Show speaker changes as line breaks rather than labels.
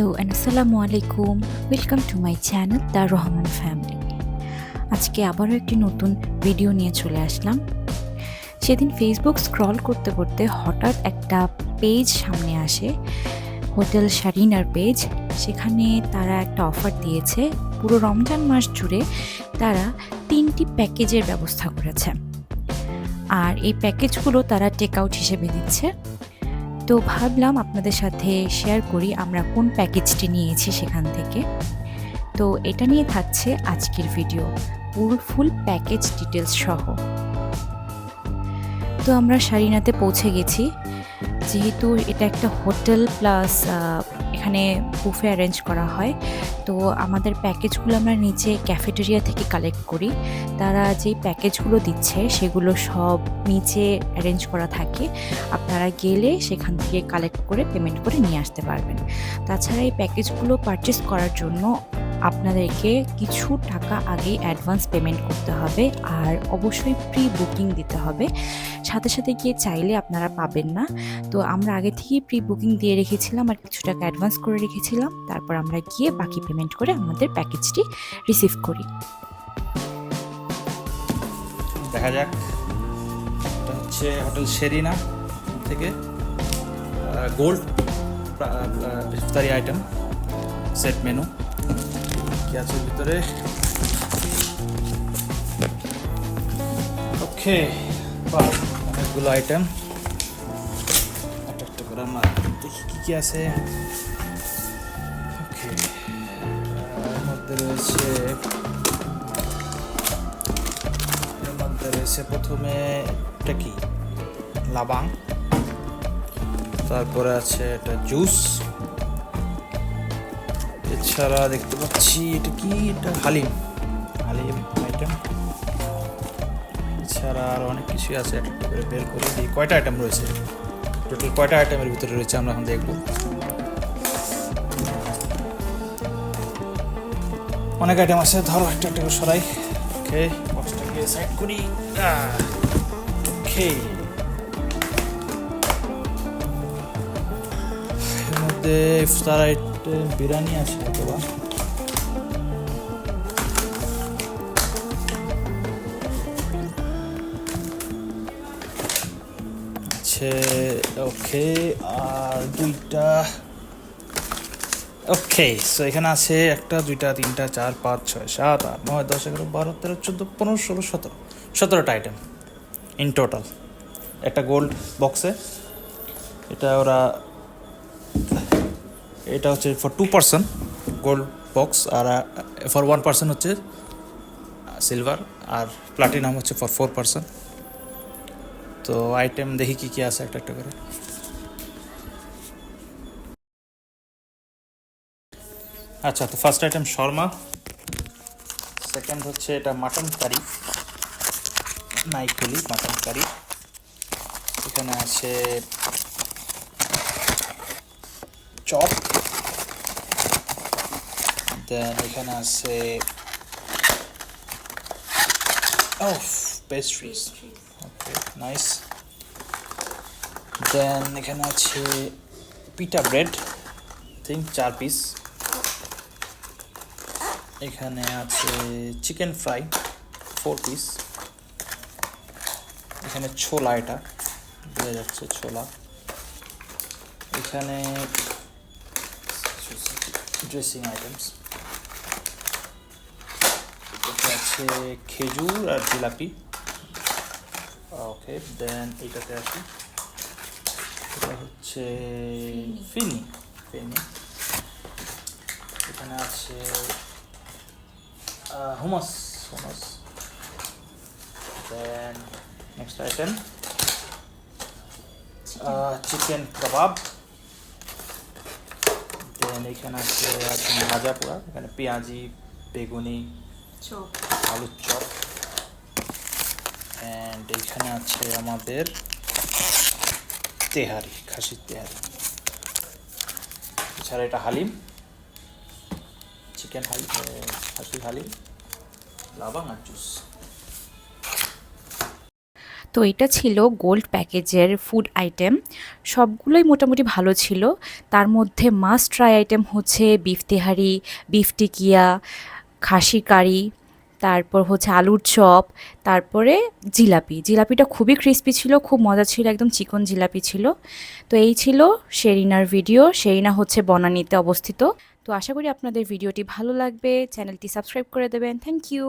Hello and আসসালামু আলাইকুম। Welcome to my channel the Rahman family আজকে আবারও একটি নতুন ভিডিও নিয়ে চলে আসলাম। সেদিন ফেসবুক স্ক্রল করতে করতে হঠাৎ একটা পেজ সামনে আসে। হোটেল শারিনার পেজ সেখানে তারা একটা অফার দিয়েছে। পুরো রমজান মাস জুড়ে তারা তিনটি প্যাকেজের ব্যবস্থা করেছে। আর এই প্যাকেজগুলো তারা টেক আউট হিসেবে দিচ্ছে। তো ভাবলাম আপনাদের সাথে শেয়ার করি আমরা কোন প্যাকেজটি নিয়েছি সেখান থেকে। তো এটা নিয়ে থাকছে আজকের ভিডিও পুরো ফুল প্যাকেজ ডিটেলস সহ। তো আমরা সারিনাতে পৌঁছে গেছি। যেহেতু এটা একটা হোটেল প্লাস এখানে বুফে অ্যারেঞ্জ করা হয়, তো আমাদের প্যাকেজগুলো আমরা নিচে ক্যাফেটেরিয়া থেকে কালেক্ট করি। তারা যেই প্যাকেজগুলো দিচ্ছে, সেগুলো সব নিচে অ্যারেঞ্জ করা থাকে। আপনারা গেলে সেখান থেকে কালেক্ট করে পেমেন্ট করে নিয়ে আসতে পারবেন। তাছাড়া এই প্যাকেজগুলো পারচেস করার জন্য আপনাদেরকে কিছু টাকা আগেই অ্যাডভান্স পেমেন্ট করতে হবে আর অবশ্যই প্রি বুকিং দিতে হবে। সাথে সাথে গিয়ে চাইলে আপনারা পাবেন না। তো আমরা আগে থেকেই প্রি বুকিং দিয়ে রেখেছিলাম আর কিছু টাকা অ্যাডভান্স করে রেখেছিলাম। তারপর আমরা গিয়ে বাকি পেমেন্ট করে আমাদের প্যাকেজটি রিসিভ করি।
দেখা যাক। হচ্ছে হোটেল শেরিনা থেকে গোল্ড ইফতারি আইটেম সেট মেনু কি আছে ভিতরে। ওকে অনেকগুলো আইটেম একটা করে আমরা দেখি কী কী আছে। ওকে, এর মধ্যে রয়েছে মধ্যে রয়েছে প্রথমে এটা কি? লাবাং। তারপরে আছে এটা জুস এছাড়া দেখতে পাচ্ছি এটা কি? এটা হালিম। হালিম আইটেম এছাড়া আর অনেক কিছুই আছে একটা করে বের করে দিই কয়টা আইটেম রয়েছে? টোটাল কয়টা আইটেমের ভিতরে রয়েছে আমরা এখন দেখব। অনেক আইটেম আছে ধরো একটা একটা করে সরাই। ওকে বক্সটাকে সাইড করি। ওকে ইফতার আইটেম, বিরিয়ানি আছে অথবা। আছে, ওকে, আর দুইটা। ওকে সো এখানে আছে একটা, দুইটা, তিনটা, চার, পাঁচ, ছয়, সাত, আট, নয়, দশ, এগারো, বারো, তেরো, চোদ্দ, পনেরো, ষোলো, সতেরো। সতেরোটা আইটেম ইন টোটাল একটা গোল্ড বক্সে এটা ওরা এটা হচ্ছে for two person gold box R for one person হচ্ছে সিলভার আর প্লাটিনাম হচ্ছে ফর ফোর পার্সন তো আইটেম দেখি কী কী আছে একটা একটা করে। আচ্ছা তো ফার্স্ট আইটেম শর্মা সেকেন্ড হচ্ছে এটা মাটন কারি নাইকুলি মাটন কারি। এখানে আছে চপ। দেন এখানে আছে ও পেস্ট্রিজ ওকে নাইস দেন এখানে আছে পিটা ব্রেড থিঙ্ক চার পিস এখানে আছে চিকেন ফ্রাই ফোর পিস এখানে ছোলা এটা, বোঝা যাচ্ছে ছোলা। এখানে ড্রেসিং আইটেমস এটাতে আছে খেজুর আর জিলাপি ওকে দেন এইটাতে আসি এটা হচ্ছে ফিনি ফিনি এখানে আছে hummus hummus then next item chicken kebab then এখানে আছে ভাজা পোড়া এখানে পেঁয়াজি বেগুনি আলুর চপ অ্যান্ড এখানে আছে আমাদের তেহারি খাসির তেহারি। এছাড়া এটা হালিম চিকেন হালিম খাসির হালিম লাবাং আর জুস।
তো এটা ছিল গোল্ড প্যাকেজের ফুড আইটেম সবগুলোই মোটামুটি ভালো ছিল। তার মধ্যে মাস্ট ট্রাই আইটেম হচ্ছে বিফ তেহারি বিফ টিকিয়া, খাসি কারি, তারপর হচ্ছে আলুর চপ, তারপরে জিলাপি। জিলাপিটা খুবই ক্রিস্পি ছিল, খুব মজা ছিল, একদম চিকন জিলাপি ছিল। তো এই ছিল শেরিনার ভিডিও শেরিনা হচ্ছে বনানীতে অবস্থিত। তো আশা করি আপনাদের ভিডিওটি ভালো লাগবে। চ্যানেলটি সাবস্ক্রাইব করে দেবেন। Thank you